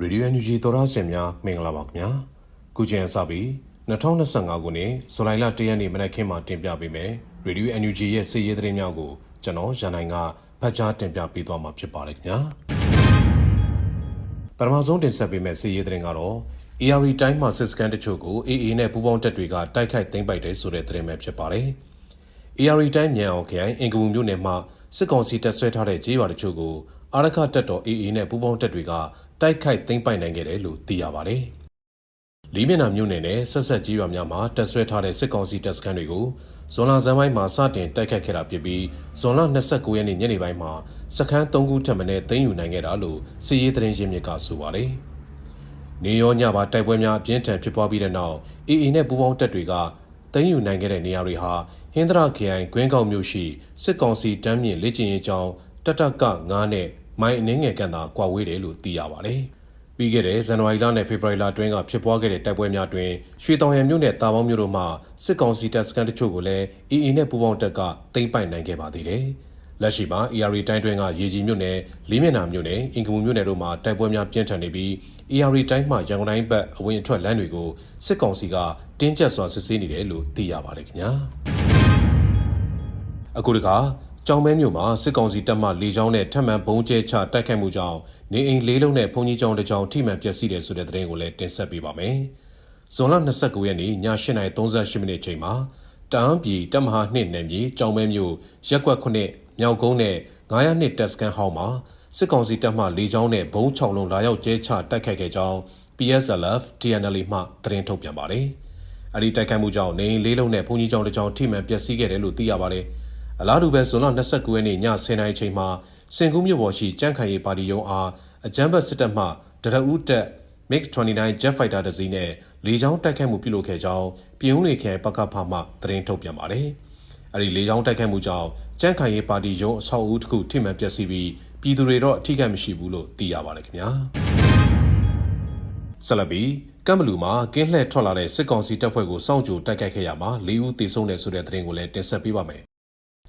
ရေဒီယို NUG သောရရှင်များမင်္ဂလာပါခင်ဗျာခုချိန်အစပြီး2025ခုနှစ်ဇူလိုင်လ1ရက်နေ့မနက်ခင်းမှာတင်ပြပေးမယ်ရေဒီယို NUG ရဲ့စီးရေးသတင်းများကိုကျွန်တော်ရန်နိုင်ကဖတ်ကြားတင်ပြပေးသွားမှာဖြစ်ပါတယ်ခင်ဗျာပထမဆုံးတင်ဆက်ပေးမယ့်စီးရေးသတင်းကတော့ ARI တိုင်းမှာစစ်စကန်တချို့ကို AA နဲ့ပူးပေါင်းတပ်တွေကတိုက်ခိုက်သိမ်းပိုက်တယ်ဆိုတဲ့သတင်းပဲဖြစ်ပါတယ် ARI တိုင်းမြန်အောင်ခရိုင်အင်ကူမြို့နယ်မှာစစ်ကောင်စီတပ်ဆွဲထားတဲ့ကြေးရွာတချို့ကိုအာရခတပ်တော် AA နဲ့ပူးပေါင်းတပ်တွေက တိုက်ခိုက်သိမ်းပိုက်နိုင်ခဲ့တယ်လို့သိရပါတယ်။လီမျက်နှာမြို့နယ်နဲ့ဆက်ဆက်ကြေးရွာများမှာတပ်ဆွဲထားတဲ့စစ်ကောင်စီတပ်စခန်းတွေကိုဇွန်လဆန်းပိုင်းမှာစတင်တိုက်ခိုက်ခဲ့တာဖြစ်ပြီးဇွန်လ29ရက်နေ့ညနေပိုင်းမှာစခန်း3ခုထပ်မံသိမ်းယူနိုင်ခဲ့တာလို့စီရေးသတင်းရင်းမြစ်ကဆိုပါတယ်။နေရောညပါတိုက်ပွဲများအပြင်းထန်ဖြစ်ပွားပြီးတဲ့နောက် AA နဲ့ပူးပေါင်းတပ်တွေကသိမ်းယူနိုင်ခဲ့တဲ့နေရာတွေဟာဟင်္ဒရာခရိုင်ဂွင်းကောက်မြို့ရှိစစ်ကောင်စီတမ်းမြင့်လေ့ကျင့်ရေးကျောင်းတတက9နဲ့ မိုင်အနှင်းငယ်ကန်သာကွာဝေးတယ်လို့သိရပါတယ်။ပြီးခဲ့တဲ့ဇန်နဝါရီလနဲ့ဖေဖော်ဝါရီလအတွင်းကဖြစ်ပွားခဲ့တဲ့တိုက်ပွဲများတွင်ရွှေတောင်ရံမြို့နယ်တာပေါင်းမြို့တို့မှစစ်ကောင်စီတပ်စခန်းတချို့ကိုလည်း AA နဲ့ပူးပေါင်းတပ်ကသိမ်းပိုက်နိုင်ခဲ့ပါသေးတယ်။လက်ရှိမှာ ARI တိုင်းတွင်းကရေကြီးမြို့နယ်လေးမျက်နှာမြို့နယ်အင်ကမူမြို့နယ်တို့မှာတိုက်ပွဲများပြင်းထန်နေပြီး ARI တိုင်းမှရန်ကုန်တိုင်းဘက်အဝင်အထွက်လမ်းတွေကိုစစ်ကောင်စီကတင်းကျပ်စွာစစ်ဆေးနေတယ်လို့သိရပါတယ်ခင်ဗျာ။အခုတခါ ကြောင်မဲမြို့မှာစစ်ကောင်စီတပ်မှလေကြောင်းနဲ့ထပ်မံဘုံကျဲချတိုက်ခိုက်မှုကြောင့်နေအိမ်လေးလုံးနဲ့ဘုံကြီးကျောင်းတစ်ကျောင်းထိမှန်ပျက်စီးတယ်ဆိုတဲ့သတင်းကိုလည်းတင်ဆက်ပေးပါမယ်။ဇွန်လ29ရက်နေ့ည8:38မိနစ်ချိန်မှာတအန်းပြည်တပ်မဟာ2နယ်မြေကြောင်မဲမြို့ရက်ကွက်9မြောက်ကုန်းနဲ့902တပ်စကန်ဟောင်းမှာစစ်ကောင်စီတပ်မှလေကြောင်းနဲ့ဘုံ6လုံးလာရောက်ကျဲချတိုက်ခိုက်ခဲ့ကြောင်း PSLF TNL မှသတင်းထုတ်ပြန်ပါတယ်။အဲဒီတိုက်ခိုက်မှုကြောင့်နေအိမ်လေးလုံးနဲ့ဘုံကြီးကျောင်းတစ်ကျောင်းထိမှန်ပျက်စီးခဲ့တယ်လို့သိရပါတယ်။ အလားတူပဲဇွန်လ29ရက်နေ့ည10:00နာရီချိန်မှာစင်ကူးမြို့ပေါ်ရှိကြန့်ခိုင်ရေးပါတီရုံးအားအကြမ်းဖက်စစ်တပ်မှတရဦးတက် MiG-29 Jet Fighter တစ်စီးနဲ့လေကြောင်းတိုက်ခိုက်မှုပြုလုပ်ခဲ့ကြောင်းပြည်ဦးလေခဲပကဖမှသတင်းထုတ်ပြန်ပါတယ်။အဲဒီလေကြောင်းတိုက်ခိုက်မှုကြောင့်ကြန့်ခိုင်ရေးပါတီရုံးအဆောက်အဦတစ်ခုထိမှန်ပျက်စီးပြီးပြည်သူတွေတော့အထိခိုက်မရှိဘူးလို့သိရပါတယ်ခင်ဗျာ။ဆလဘီကမ်ဘလူမှာကင်းလှည့်ထွက်လာတဲ့စစ်ကောင်စီတပ်ဖွဲ့ကိုစောင့်ကြိုတိုက်ခိုက်ခဲ့ရမှာ၄ဦးသေဆုံးတယ်ဆိုတဲ့သတင်းကိုလည်းတင်ဆက်ပေးပါမယ်။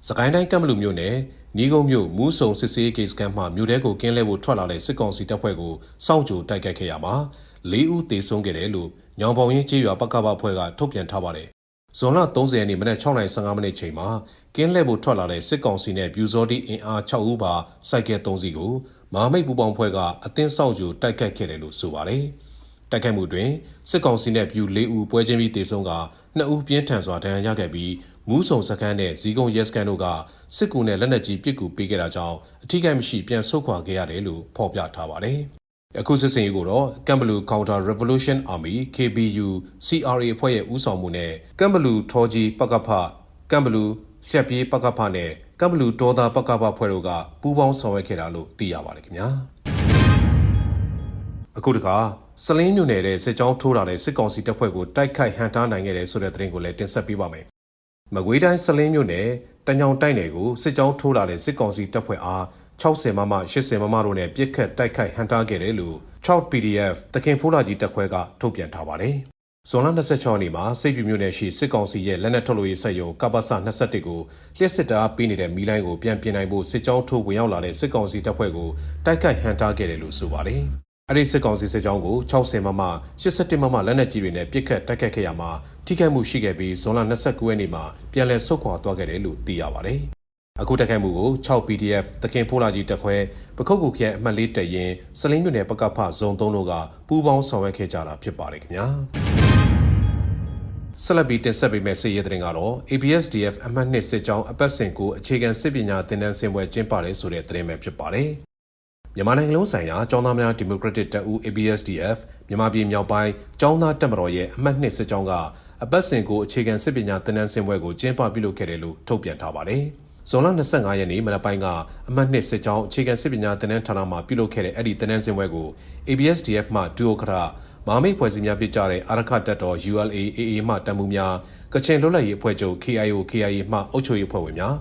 စကိုင်းတိုင်းကမ်ဘလူမြို့နယ်ညီကုန်းမြို့မူးဆုံစစ်စေးဂိတ်စကန်မှမြို့ထဲကိုကင်းလဲဖို့ထွက်လာတဲ့စစ်ကောင်စီတပ်ဖွဲ့ကိုစောင့်ကြိုတိုက်ခိုက်ခဲ့ရမှာ၄ဦးသေဆုံးခဲ့တယ်လို့ညောင်ပေါင်ရင်ကျေးရွာပကပအဖွဲ့ကထုတ်ပြန်ထားပါတယ်။ဇွန်လ30ရက်နေ့မနက်6:15မိနစ်ချိန်မှာကင်းလဲဖို့ထွက်လာတဲ့စစ်ကောင်စီနဲ့ပြူစောတိအင်အား6ဦးပါစိုက်ကဲ3စီးကိုမာမိတ်ပူပေါင်းဖွဲ့ကအသင်းစောင့်ကြိုတိုက်ခိုက်ခဲ့တယ်လို့ဆိုပါတယ်။တိုက်ခိုက်မှုတွင်စစ်ကောင်စီနဲ့ပြူ၄ဦးပွဲချင်းပြီးတေဆုံးက2ဦးပြင်းထန်စွာဒဏ်ရာရခဲ့ပြီး မူးဆုံစခန်းနဲ့ဇီကုံရဲစခန်းတို့ကစစ်ကူနဲ့လက်နက်ကြီးပစ်ကူပေးခဲ့တာကြောင့်အထိကိမရှိပြန်ဆုတ်ခွာခဲ့ရတယ်လို့ဖော်ပြထားပါတယ်။အခုစစ်စင်ရေးကိုတော့ကမ်ဘလူ Counter Revolution Army KBU CRA အဖွဲ့ရဲ့ဦးဆောင်မှုနဲ့ကမ်ဘလူထော်ဂျီပကဖကမ်ဘလူရှက်ပြေးပကဖနဲ့ကမ်ဘလူဒေါ်သာပကဖဖွဲ့တို့ကပူးပေါင်းဆောင်ရွက်ခဲ့တာလို့သိရပါတယ်ခင်ဗျာ။အခုတခါစလင်းမြို့နယ်တဲ့စစ်ကြောင်းထိုးလာတဲ့စစ်ကောင်စီတပ်ဖွဲ့ကိုတိုက်ခိုက်ဟန်တားနိုင်ခဲ့တဲ့ဆိုတဲ့သတင်းကိုလည်းတင်ဆက်ပေးပါမယ်။ မကွေးတိုင်းစလင်းမြို့နယ်တညောင်တိုက်နယ်ကိုစစ်ကြောင်းထိုးလာတဲ့စစ်ကောင်စီတပ်ဖွဲ့အား60မမ80မမတို့နဲ့ပြစ်ခတ်တိုက်ခိုက်ဟန်တားခဲ့တယ်လို့6 PDF တခင်ဖိုးလာကြီးတပ်ခွဲကထုတ်ပြန်ထားပါတယ်။ဇွန်လ26ရက်နေ့မှာစိတ်ပြမြို့နယ်ရှိစစ်ကောင်စီရဲ့လက်နက်ထုတ်လို့ရေးစက်ရုံကပ္ပစ21ကိုလျှက်စစ်တာပေးနေတဲ့မီလိုင်းကိုပြန်ပြင်နိုင်ဖို့စစ်ကြောင်းထိုးဝင်ရောက်လာတဲ့စစ်ကောင်စီတပ်ဖွဲ့ကိုတိုက်ခိုက်ဟန်တားခဲ့တယ်လို့ဆိုပါတယ်။ အဲ့ဒီစစ်ကောင်စီစစ်ကြောင်းကို60မမ87မမလက်နက်ကြီးတွေနဲ့ပစ်ခတ်တိုက်ခတ်ခဲ့ရမှာထိခိုက်မှုရှိခဲ့ပြီးဇွန်လ29ရက်နေ့မှာပြန်လည်ဆုတ်ခွာသွားခဲ့တယ်လို့သိရပါတယ်။အခုတိုက်ခိုက်မှုကို6 PDF တခင်ဖိုးလာကြီးတက်ခွဲပခုတ်ကူခရိုင်အမှတ်လေးတရင်စလင်းမြို့နယ်ပကဖဇုံ3တို့ကပူးပေါင်းဆောင်ရွက်ခဲ့ကြတာဖြစ်ပါတယ်ခင်ဗျာ။ဆက်လက်ပြီးတင်ဆက်ပေးမယ့်စစ်ရေးသတင်းကတော့ ABSDF အမှတ်2စစ်ကြောင်းအပတ်စဉ်ကိုအခြေခံစစ်ပညာသင်တန်းဆင်ပွဲကျင်းပတယ်ဆိုတဲ့သတင်းပဲဖြစ်ပါတယ်။ မြန်မာနိုင်ငံလုံးဆိုင်ရာကျောင်းသားများဒီမိုကရက်တစ်တပ်ဦး ABSDF မြန်မာပြည်မြောက်ပိုင်းကျောင်းသားတပ်မတော်ရဲ့အမှတ်2စစ်ကြောင်းကအပတ်စဉ်ကိုအခြေခံစစ်ပညာသင်တန်းဆင်ပွဲကိုကျင်းပပြုလုပ်ခဲ့တယ်လို့ထုတ်ပြန်ထားပါတယ်။ဇွန်လ25ရက်နေ့မနက်ပိုင်းကအမှတ်2စစ်ကြောင်းအခြေခံစစ်ပညာသင်တန်းဌာနမှပြုလုပ်ခဲ့တဲ့အဲ့ဒီသင်တန်းဆင်ပွဲကို ABSDF မှဒူအိုခရမာမိတ်ဖွဲ့စည်းများဖြစ်ကြတဲ့အာရခတပ်တော် ULA AA မှတံမှုများကချင်လွတ်လပ်ရေးအဖွဲ့ချုပ် KIO KIA မှအုပ်ချုပ်ရေးအဖွဲ့ဝင်များ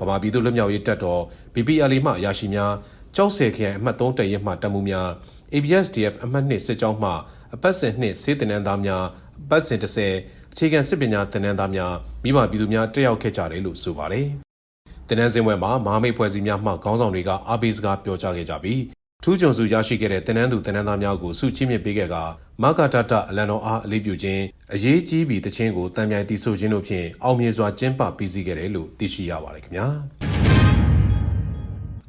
ဗမာပြည်သူ့လွတ်မြောက်ရေးတပ်တော် BPLA မှရရှိများ ကျောက်ဆယ်ခရိုင်အမှတ်3တရဲမှတပ်မှုများ ABSDF အမှတ်2စစ်ကြောင်းမှအပတ်စဉ်2စေတနန်းသားများအပတ်စဉ်30အခြေခံစစ်ပညာသင်တန်းသားများမိဘပြည်သူများတက်ရောက်ခဲ့ကြတယ်လို့ဆိုပါတယ်။သင်တန်းစင်ပွဲမှာမဟာမိတ်ဖွဲ့စည်းများမှခေါင်းဆောင်တွေကအားပေးစကားပြောကြားခဲ့ကြပြီးထူးချွန်စုရရှိခဲ့တဲ့တင်နန်းသူတင်နန်းသားများကိုဆုချီးမြှင့်ပေးခဲ့ကမကတတအလံတော်အားအလေးပြုခြင်းအရေးကြီးပြီးတခြင်းကိုတံမြိုင်တီဆိုခြင်းတို့ဖြင့်အောင်မြင်စွာကျင်းပပြီးစီးခဲ့တယ်လို့သိရှိရပါတယ်ခင်ဗျာအ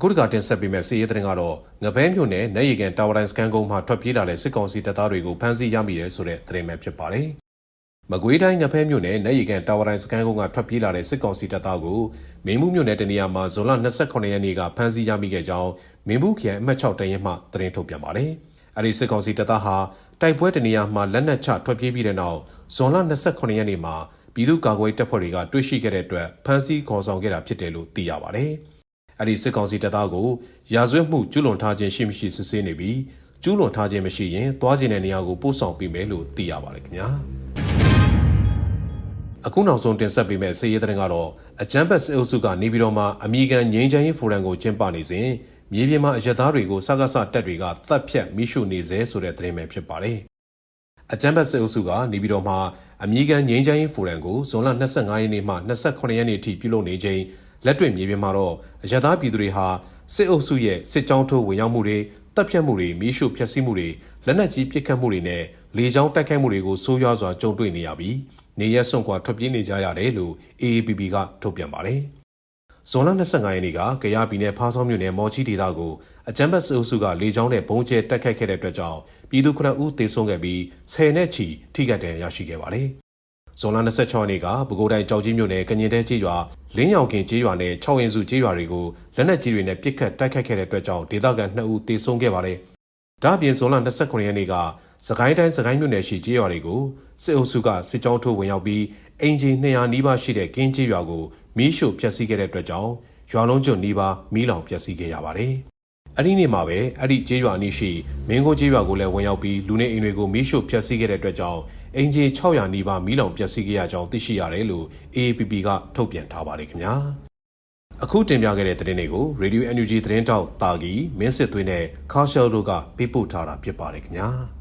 ခုတကတင်ဆက်ပေးမဲ့စီးရဲတဲ့ကတော့ငပဲမြို့နယ်နေရီကန်တာဝတိုင်းစကန်ကုန်းမှာထွက်ပြေးလာတဲ့စစ်ကောင်စီတပ်သားတွေကိုဖမ်းဆီးရမိတယ်ဆိုတဲ့သတင်းပဲဖြစ်ပါတယ်မကွေးတိုင်းငဖဲမြို့နယ်နေရီကန်တာဝတိုင်းစကန်ကုန်းကထွက်ပြေးလာတဲ့စစ်ကောင်စီတပ်သားကိုမင်းမှုမြို့နယ်တနေရာမှာဇွန်လ28ရက်နေ့ကဖမ်းဆီးရမိခဲ့ကြောင်းမင်းမှုခရိုင်အမှတ်6တရင်မှသတင်းထုတ်ပြန်ပါတယ်။အဲဒီစစ်ကောင်စီတပ်သားဟာတိုက်ပွဲတနေရာမှာလက်နက်ချထွက်ပြေးပြီးတဲ့နောက်ဇွန်လ28ရက်နေ့မှာပြည်သူ့ကာကွယ်တပ်ဖွဲ့တွေကတွေ့ရှိခဲ့တဲ့အတွက်ဖမ်းဆီးခေါ်ဆောင်ခဲ့တာဖြစ်တယ်လို့သိရပါတယ်။ အဲဒီစစ်ကောင်စီတပ်သားကိုရာဇဝတ်မှုကျူးလွန်ထားခြင်းရှိမရှိစစ်ဆေးနေပြီးကျူးလွန်ထားခြင်းမရှိရင်သွားခြင်းတဲ့နေရာကိုပို့ဆောင်ပေးမယ်လို့သိရပါတယ်ခင်ဗျာ။အခုနောက်ဆုံးတင်ဆက်ပေးမယ့်စီးရဲတဲ့ကတော့အကြမ်းဖက်စစ်အုပ်စုကနေပြည်တော်မှာအမိကန်ငိမ့်ချမ်းရေးဖိုရမ်ကိုကျင်းပနေစဉ်မြေပြင်မှာအရက်သားတွေကိုစကားဆတက်တွေကတပ်ဖြတ်မိရှုနေစေဆိုတဲ့သတင်းပဲဖြစ်ပါတယ်။အကြမ်းဖက်စစ်အုပ်စုကနေပြည်တော်မှာအမိကန်ငိမ့်ချမ်းရေးဖိုရမ်ကိုဇွန်လ25ရက်နေ့မှ28ရက်နေ့ထိပြုလုပ်နေချိန် လက်တွေ့မြေပြင်မှာတော့အရက်သားပြည်သူတွေဟာစစ်အုပ်စုရဲ့စစ်ကြောင်းထိုးဝင်ရောက်မှုတွေတပ်ဖြတ်မှုတွေမိရှုဖျက်ဆီးမှုတွေလက်နက်ကြီးပစ်ခတ်မှုတွေနဲ့လေကြောင်းတိုက်ခိုက်မှုတွေကိုဆိုးရွားစွာကြုံတွေ့နေရပြီးနေရက်စွန့်ခွာထွက်ပြေးနေကြရတယ်လို့ AAPP ကထုတ်ပြန်ပါတယ်။ဇွန်လ25ရက်နေ့ကကရပြည်နယ်ဖားဆောင်မြို့နယ်မော်ချီဒေသကိုအကြမ်းဖက်စစ်အုပ်စုကလေကြောင်းနဲ့ဘုံကျဲတိုက်ခိုက်ခဲ့တဲ့အတွက်ကြောင့်ပြည်သူ9ဦးသေဆုံးခဲ့ပြီး10နဲ့ချီထိခိုက်ဒဏ်ရာရရှိခဲ့ပါတယ်။ ဇွန်လ26ရက်နေ့ကပဲခူးတိုင်းကြောက်ကြီးမြို့နယ်ကညင်တဲကျေးရွာလင်းရောင်ကင်ကျေးရွာနဲ့6ရင်စုကျေးရွာတွေကိုလက်နက်ကြီးတွေနဲ့ပစ်ခတ်တိုက်ခိုက်ခဲ့တဲ့အတွက်ကြောင့်ဒေသခံ2ဦးသေဆုံးခဲ့ပါတယ်။ဒါ့အပြင်ဇွန်လ29ရက်နေ့ကစကိုင်းတိုင်းစကိုင်းမြို့နယ်ရှိကျေးရွာတွေကိုစစ်အုပ်စုကစစ်ကြောင်းထိုးဝင်ရောက်ပြီးအင်ဂျင်200နီးပါးရှိတဲ့ကင်းကျေးရွာကိုမီးရှို့ဖျက်ဆီးခဲ့တဲ့အတွက်ကြောင့်ရွာလုံးကျွနီးပါးမီးလောင်ပျက်စီးခဲ့ရပါတယ်။ အဲ့ဒီနေ့မှာပဲအဲ့ဒီကျေးရွာအနီးရှိမင်းကိုကျေးရွာကိုလည်းဝင်ရောက်ပြီးလူနေအိမ်တွေကိုမီးရှို့ဖျက်ဆီးခဲ့တဲ့အတွက်ကြောင့်အင်ဂျင်600နီးပါးမီးလောင်ပျက်စီးခဲ့ရကြောင်းသိရှိရတယ်လို့ AAPP ကထုတ်ပြန်ထားပါတယ်ခင်ဗျာ။အခုတင်ပြခဲ့တဲ့သတင်းတွေကို Radio NUG သတင်းတောက်တာဂီမင်းစစ်သွေးနဲ့ခါရှယ်တို့ကပေးပို့ထားတာဖြစ်ပါတယ်ခင်ဗျာ။